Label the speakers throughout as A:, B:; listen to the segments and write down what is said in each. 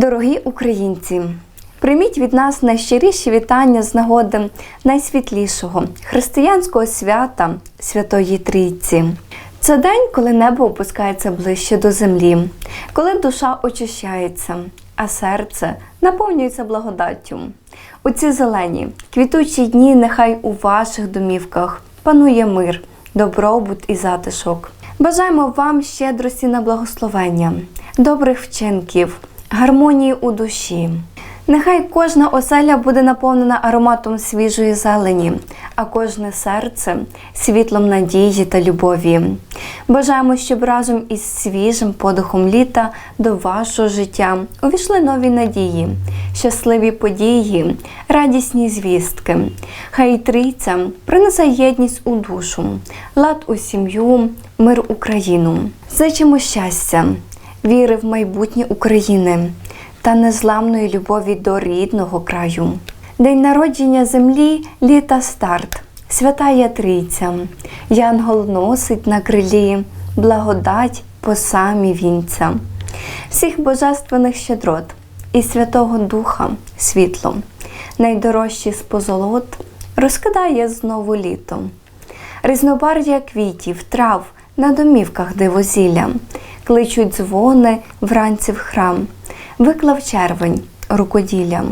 A: Дорогі українці, прийміть від нас найщиріші вітання з нагоди найсвітлішого християнського свята Святої Трійці. Це день, коли небо опускається ближче до землі, коли душа очищається, а серце наповнюється благодаттю. У ці зелені, квітучі дні нехай у ваших домівках панує мир, добробут і затишок. Бажаємо вам щедрості на благословення, добрих вчинків, гармонії у душі. Нехай кожна оселя буде наповнена ароматом свіжої зелені, а кожне серце світлом надії та любові. Бажаємо, щоб разом із свіжим подихом літа до вашого життя увійшли нові надії, щасливі події, радісні звістки. Хай трійця принесе єдність у душу, лад у сім'ю, мир Україну. Зичимо щастя, віри в майбутнє України та незламної любові до рідного краю. День народження землі літа старт, святая Трійця, Янгол носить на крилі, благодать по самі вінця, всіх божественних щедрот і Святого Духа світло, найдорожчі з позолот розкидає знову літо. Різнобарв'я квітів, трав на домівках дивозілля, кличуть дзвони вранці в храм, виклав червень рукоділлям,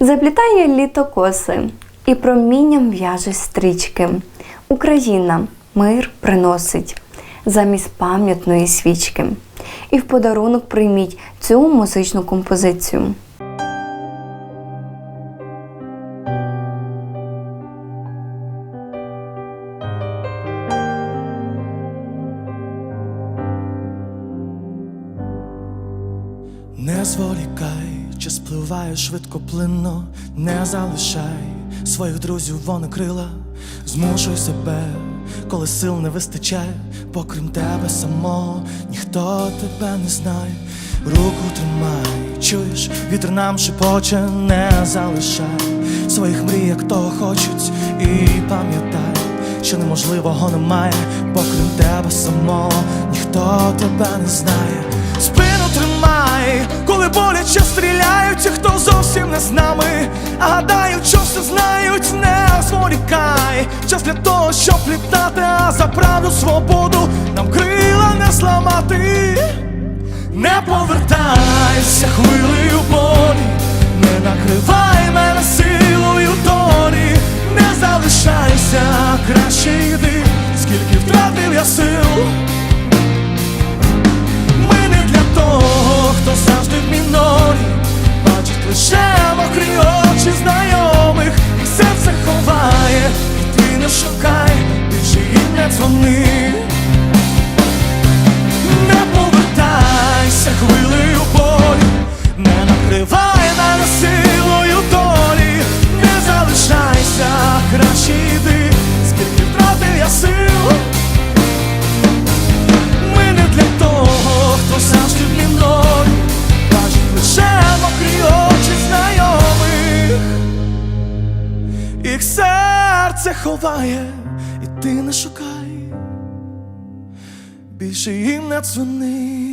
A: заплітає літо коси і промінням в'яже стрічки. Україна мир приносить замість пам'ятної свічки. І в подарунок прийміть цю музичну композицію.
B: Не зволікай, час спливає швидко плинно, не залишай своїх друзів вони крила, змушуй себе, коли сил не вистачає, покрім тебе самого, ніхто тебе не знає, руку тримай, чуєш, вітер нам шепоче, не залишай своїх мрій, як того хочуть, і пам'ятай, що неможливого немає, покрім тебе самого, ніхто тебе не знає. Спину коли боляче стріляють, ті, хто зовсім не з нами, а гадають, що все знають, не зволікай. Час для того, щоб літати, а за правду свободу нам крила не зламати. Не повертайся хвилею болі, не накривай мене силою долі, не залишайся, краще йди, скільки втратив я сил. Хто завжди в мінорі, бачить лише мокрі очі знайомих, і серце ховає, і ти не шукай, біжи і не дзвони. Ховає, і ти не шукай, більше їм не дзвони.